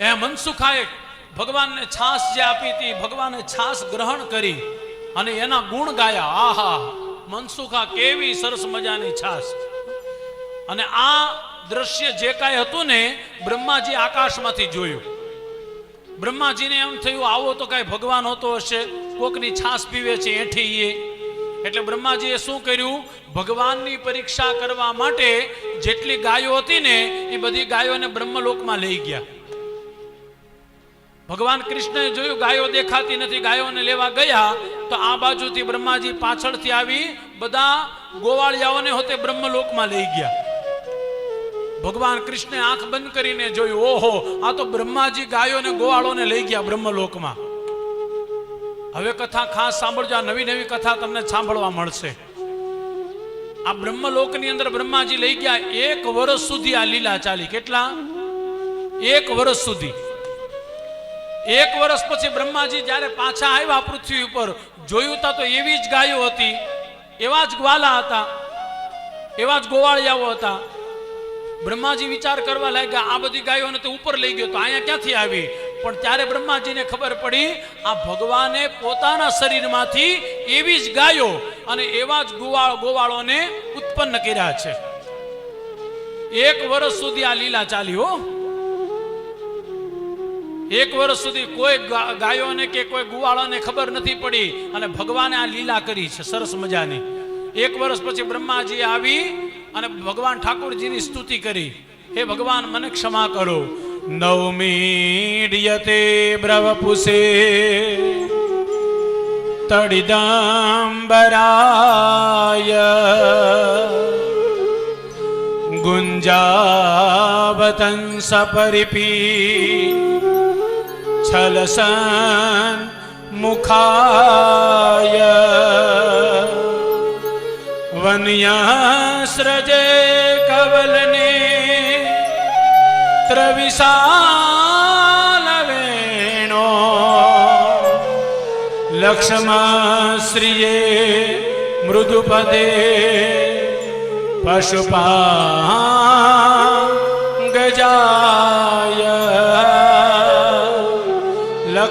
એ મનસુખાએ ભગવાનને છાસ જે આપી હતી, ભગવાને છાસ ગ્રહણ કરી અને એના ગુણ ગાયા. આહા, મનસુખા કેવી સરસ મજાની છાસ. અને આ દ્રશ્ય જે કાંઈ હતું ને, બ્રહ્માજી આકાશમાંથી જોયું. બ્રહ્માજીને એમ થયું, આવો તો કાંઈ ભગવાન હોતો હશે, કોકની છાસ પીવે છે, એઠી એ એટલે બ્રહ્માજીએ શું કર્યું? ભગવાનની પરીક્ષા કરવા માટે જેટલી ગાયો હતી ને, એ બધી ગાયોને બ્રહ્મલોકમાં લઈ ગયા. ભગવાન કૃષ્ણએ જોયું, ગાયો દેખાતી નથી, ગાયોને લેવા ગયા, તો આ બાજુથી બ્રહ્માજી પાછળથી આવી, બધા ગોવાળિયાઓને હોતે બ્રહ્મલોકમાં લઈ ગયા. ભગવાન કૃષ્ણે આંખ બંધ કરીને જોયું, ઓહો, આ તો બ્રહ્માજી ગાયોને ગોવાળોને લઈ ગયા બ્રહ્મલોકમાં. હવે કથા ખાસ સાંભળજો, આ નવી નવી કથા તમને સાંભળવા મળશે. આ બ્રહ્મલોકની અંદર બ્રહ્માજી લઈ ગયા, એક વર્ષ સુધી આ લીલા ચાલી, કેટલા? એક વર્ષ સુધી. એક વર્ષ પછી બ્રહ્માજી જ્યારે પાછા આવ્યા પૃથ્વી ઉપર, જોયું તા તો એવી જ ગાયો હતી, એવા જ ગ્વાલા હતા, એવા જ ગોવાળિયાઓ હતા. બ્રહ્માજી વિચાર કરવા લાગ્યા, આ બધી ગાયોને તો ઉપર લઈ ગયો તો અહીંયા ક્યાંથી આવી? પણ ત્યારે બ્રહ્માજીને ખબર પડી, આ ભગવાને પોતાના શરીરમાંથી એવી જ ગાયો અને એવા જ ગોવાળ, ગોવાળોને ઉત્પન્ન કર્યા છે. એક વર્ષ સુધી આ લીલા ચાલી હો. એક વર્ષ સુધી કોઈ ગાયોને કે કોઈ ગુવાળાને ખબર નથી પડી અને ભગવાને આ લીલા કરી છે, સરસ મજાની. એક વર્ષ પછી બ્રહ્માજી આવી અને ભગવાન ઠાકોરજીની સ્તુતિ કરી. હે ભગવાન, મને ક્ષમા કરો. નવમીડયતે બ્રવપુષે તડિદાંબરાય. ગુંજાવતંસ પરિપી છલસન મુખાય વન્યાસ્રજે કવલને ત્રવિશાલ વેણો લક્ષ્મશ્રિયે મૃદુપદે પશુપા ગજાય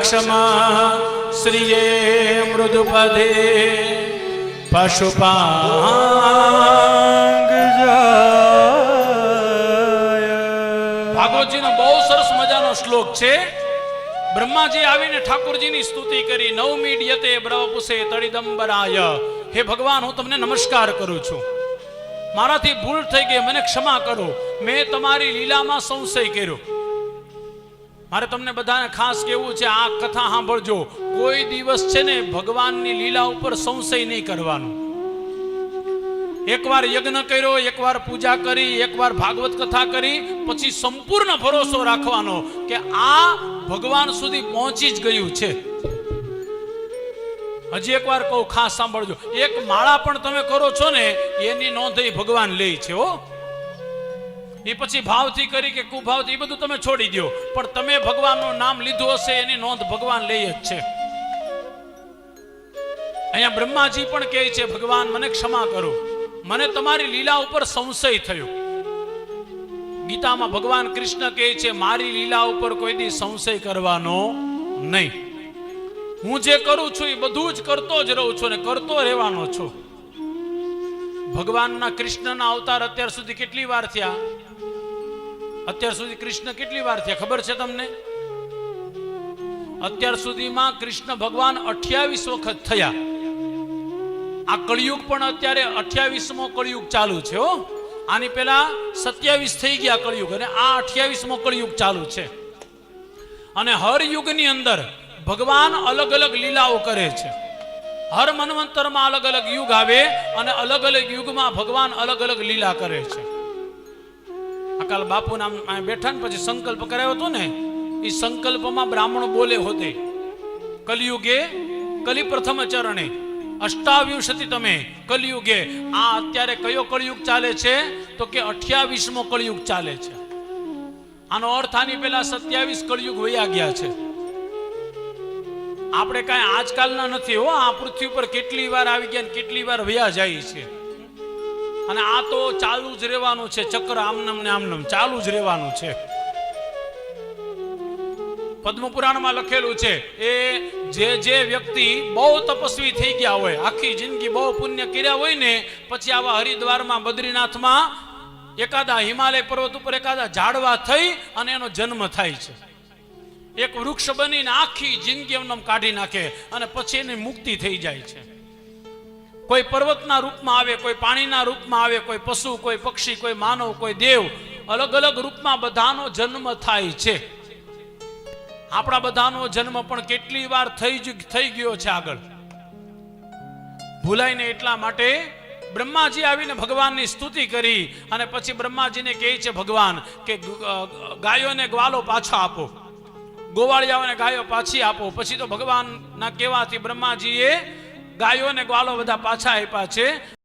લક્ષ્મા શ્રીએ મૃદુપદે પશુપાંગ ભાગવતજીનો બહુ સરસ મજાનો શ્લોક છે. બ્રહ્માજી આવીને ઠાકોરજીની સ્તુતિ કરી નવમીડયતે બ્રવપુષે તળિદંબરાય. હે ભગવાન, હું તમને નમસ્કાર કરું છું. મારાથી ભૂલ થઈ ગઈ, મને ક્ષમા કરો. મેં તમારી લીલામાં સંશય કર્યો. મારે તમને બધાને ખાસ કહેવું છે, આ કથા સાંભળજો. કોઈ દિવસ છે ને ભગવાનની લીલા ઉપર સંશય નહીં કરવાનો. એકવાર યજ્ઞ કર્યો, એકવાર પૂજા કરી, એકવાર ભાગવત કથા કરી, પછી સંપૂર્ણ ભરોસો રાખવાનો કે આ ભગવાન સુધી પહોંચી જ ગયું છે. હજી એકવાર કહું, ખાસ સાંભળજો. એક માળા પણ તમે કરો છો ને, એની નોંધ ભગવાન લે છે, હો. એ પછી ભાવથી કરી કે કુભાવથી, એ બધું તમે છોડી દો પણ તમે ભગવાનનું નામ લીધું હશે, એની નોંધ ભગવાન લઈ જ છે. અહીંયા બ્રહ્માજી પણ કહે છે, ભગવાન, મને ક્ષમા કરો. મને તમારી લીલા ઉપર સંશય થયો. ગીતામાં ભગવાન કૃષ્ણ કહે છે, મારી લીલા ઉપર કોઈ દી સંશય કરવાનો નહીં. હું જે કરું છું, એ બધું જ કરતો જ રહું છું અને કરતો રહેવાનો છું. ભગવાનના કૃષ્ણના અવતાર અત્યાર સુધી કેટલી વાર થયા? અત્યાર સુધી કૃષ્ણ કેટલી વાર થયા? ખબર છે તમને? અત્યાર સુધીમાં કૃષ્ણ ભગવાન અઠ્યાવીસ વખત થયા. આ કળિયુગ પણ અત્યારે અઠ્યાવીસમો કળિયુગ ચાલુ છે, હો. આની પહેલા સત્યાવીસ થઈ ગયા કળિયુગ અને આ અઠ્યાવીસમો કળિયુગ ચાલુ છે. અને હર યુગની અંદર ભગવાન અલગ અલગ લીલાઓ કરે છે. હર મનવંતરમાં અલગ અલગ યુગ આવે અને અલગ અલગ યુગમાં ભગવાન અલગ અલગ લીલા કરે છે. અકાલ બાપુ નામ બેઠા ને પછી સંકલ્પ કરાયો હતો ને એ સંકલ્પમાં બ્રાહ્મણ બોલે હોતે, કલિયુગે કલી પ્રથમ ચરણે અષ્ટાવ્યુશતિ તમે, કલિયુગે. આ અત્યારે કયો કળિયુગ ચાલે છે? તો કે અઠ્યાવીસમો કળિયુગ ચાલે છે. આનો અર્થ આની પહેલા સત્યાવીસ કળિયુગ વયા ગયા છે. આપણે કાંઈ આજકાલના નથી હો, આ પૃથ્વી પર કેટલી વાર આવી ગયા કેટલી વાર વયા જાય છે. અને આ તો ચાલુ જ રહેવાનું છે. ચક્ર આમનમ ને આમનમ ચાલુ જ રહેવાનું છે. પદ્મપુરાણમાં લખેલું છે, એ જે જે વ્યક્તિ બહુ તપસ્વી થઈ ગયા હોય, આખી જિંદગી બહુ પુણ્ય કર્યા હોય ને, પછી આવા હરિદ્વારમાં બદ્રીનાથમાં એકાદા હિમાલય પર્વત ઉપર એકાદા ઝાડવા થઈ અને એનો જન્મ થાય છે. એક વૃક્ષ બનીને આખી જિંદગી એમને કાઢી નાખે અને પછી એની મુક્તિ થઈ જાય છે. કોઈ પર્વતના રૂપમાં આવે, કોઈ પાણીના રૂપમાં આવે, કોઈ પશુ, કોઈ પક્ષી, કોઈ માનવ, કોઈ દેવ, અલગ અલગ રૂપમાં બધાનો જન્મ થાય છે. આપણા બધાનો જન્મ પણ કેટલી વાર થઈ થઈ ગયો છે આગળ. ભૂલાઈને એટલા માટે બ્રહ્માજી આવીને ભગવાનની સ્તુતિ કરી અને પછી બ્રહ્માજીને કહે છે, ભગવાન, કે ગાયોને ગ્વાલો પાછો આપો. ગોવાળિયાઓને ગાયો પાછી આપો. પછી તો ભગવાનના કહેવાથી બ્રહ્માજીએ ગાયો અને ગ્વાલો બધા પાછા આપ્યા છે.